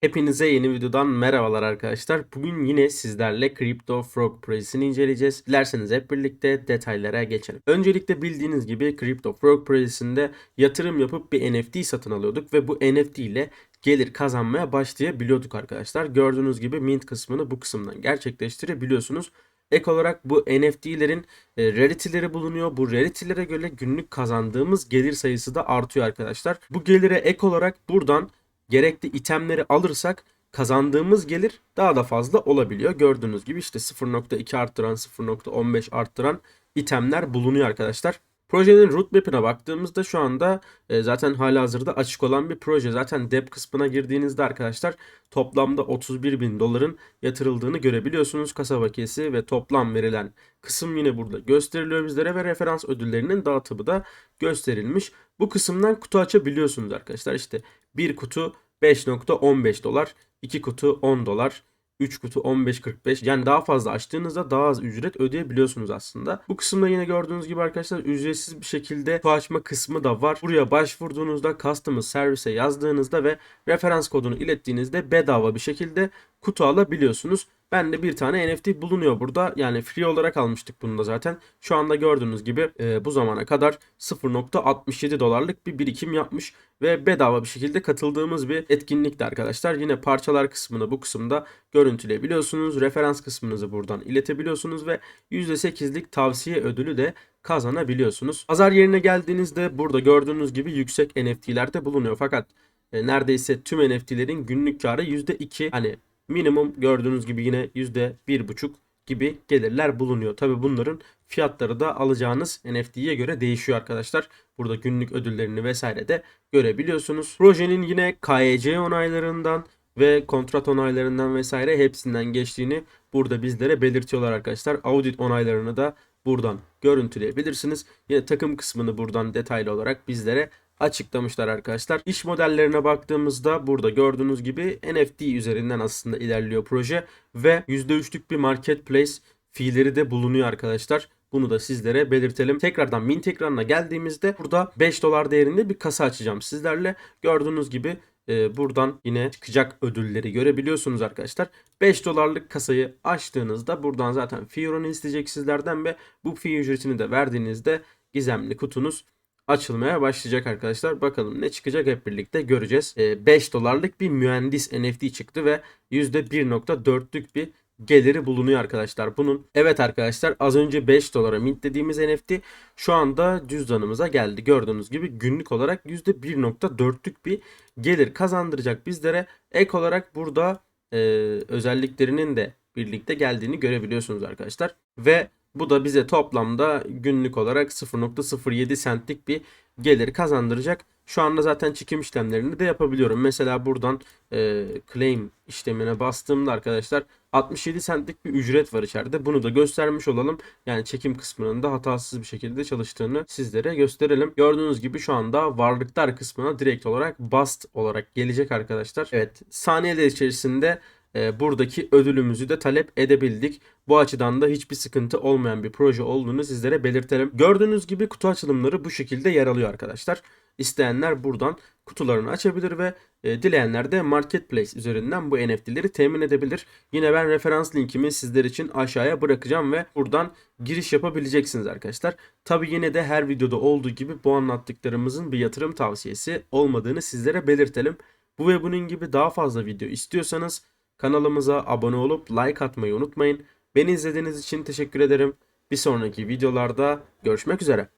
Hepinize yeni videodan merhabalar arkadaşlar. Bugün yine sizlerle Crypto Frog projesini inceleyeceğiz. Dilerseniz hep birlikte detaylara geçelim. Öncelikle bildiğiniz gibi Crypto Frog projesinde yatırım yapıp bir NFT satın alıyorduk ve bu NFT ile gelir kazanmaya başlayabiliyorduk arkadaşlar. Gördüğünüz gibi mint kısmını bu kısımdan gerçekleştirebiliyorsunuz. Ek olarak bu NFT'lerin e, rarity'leri bulunuyor. Bu rarity'lere göre günlük kazandığımız gelir sayısı da artıyor arkadaşlar. Bu gelire ek olarak buradan gerekli itemleri alırsak kazandığımız gelir daha da fazla olabiliyor. Gördüğünüz gibi işte 0.2 arttıran 0.15 arttıran itemler bulunuyor arkadaşlar. Projenin roadmap'ine baktığımızda şu anda e, zaten hala hazırda açık olan bir proje. Zaten dep kısmına girdiğinizde arkadaşlar toplamda 31 bin doların yatırıldığını görebiliyorsunuz. Kasa bakiyesi ve toplam verilen kısım yine burada gösteriliyor bizlere ve referans ödüllerinin dağıtımı da gösterilmiş. Bu kısımdan kutu açabiliyorsunuz arkadaşlar. İşte bir kutu 5.15 dolar, 2 kutu 10 dolar, 3 kutu 15.45 yani daha fazla açtığınızda daha az ücret ödeyebiliyorsunuz aslında. Bu kısımda yine gördüğünüz gibi arkadaşlar ücretsiz bir şekilde kutu açma kısmı da var. Buraya başvurduğunuzda customer service yazdığınızda ve referans kodunu ilettiğinizde bedava bir şekilde kutu alabiliyorsunuz. Ben de bir tane NFT bulunuyor burada. Yani free olarak almıştık bunu da zaten. Şu anda gördüğünüz gibi e, bu zamana kadar 0.67 dolarlık bir birikim yapmış ve bedava bir şekilde katıldığımız bir etkinlikti arkadaşlar. Yine parçalar kısmını bu kısımda görüntüleyebiliyorsunuz. Referans kısmınızı buradan iletebiliyorsunuz ve %8'lik tavsiye ödülü de kazanabiliyorsunuz. Pazar yerine geldiğinizde burada gördüğünüz gibi yüksek NFT'ler de bulunuyor. Fakat e, neredeyse tüm NFT'lerin günlük karı %2 hani minimum gördüğünüz gibi yine %1.5 gibi gelirler bulunuyor. Tabi bunların fiyatları da alacağınız NFT'ye göre değişiyor arkadaşlar. Burada günlük ödüllerini vesaire de görebiliyorsunuz. Projenin yine KYC onaylarından ve kontrat onaylarından vesaire hepsinden geçtiğini burada bizlere belirtiyorlar arkadaşlar. Audit onaylarını da buradan görüntüleyebilirsiniz. Yine takım kısmını buradan detaylı olarak bizlere açıklamışlar arkadaşlar. İş modellerine baktığımızda burada gördüğünüz gibi NFT üzerinden aslında ilerliyor proje ve %3'lük bir marketplace fiilleri de bulunuyor arkadaşlar. Bunu da sizlere belirtelim. Tekrardan mint ekranına geldiğimizde burada 5 dolar değerinde bir kasa açacağım sizlerle. Gördüğünüz gibi e, buradan yine çıkacak ödülleri görebiliyorsunuz arkadaşlar. 5 dolarlık kasayı açtığınızda buradan zaten fee isteyecek sizlerden ve bu fee ücretini de verdiğinizde gizemli kutunuz açılmaya başlayacak arkadaşlar. Bakalım ne çıkacak hep birlikte göreceğiz. E, 5 dolarlık bir mühendis NFT çıktı ve %1.4'lük bir geliri bulunuyor arkadaşlar bunun. Evet arkadaşlar az önce 5 dolara mint dediğimiz NFT şu anda cüzdanımıza geldi. Gördüğünüz gibi günlük olarak %1.4'lük bir gelir kazandıracak bizlere. Ek olarak burada e, özelliklerinin de birlikte geldiğini görebiliyorsunuz arkadaşlar. Ve bu da bize toplamda günlük olarak 0.07 centlik bir gelir kazandıracak. Şu anda zaten çekim işlemlerini de yapabiliyorum. Mesela buradan e, claim işlemine bastığımda arkadaşlar 67 centlik bir ücret var içeride. Bunu da göstermiş olalım. Yani çekim kısmının da hatasız bir şekilde çalıştığını sizlere gösterelim. Gördüğünüz gibi şu anda varlıklar kısmına direkt olarak bast olarak gelecek arkadaşlar. Evet saniyeler içerisinde buradaki ödülümüzü de talep edebildik. Bu açıdan da hiçbir sıkıntı olmayan bir proje olduğunu sizlere belirtelim. Gördüğünüz gibi kutu açılımları bu şekilde yer alıyor arkadaşlar. İsteyenler buradan kutularını açabilir ve e, dileyenler de Marketplace üzerinden bu NFT'leri temin edebilir. Yine ben referans linkimi sizler için aşağıya bırakacağım ve buradan giriş yapabileceksiniz arkadaşlar. Tabi yine de her videoda olduğu gibi bu anlattıklarımızın bir yatırım tavsiyesi olmadığını sizlere belirtelim. Bu ve bunun gibi daha fazla video istiyorsanız Kanalımıza abone olup like atmayı unutmayın. Beni izlediğiniz için teşekkür ederim. Bir sonraki videolarda görüşmek üzere.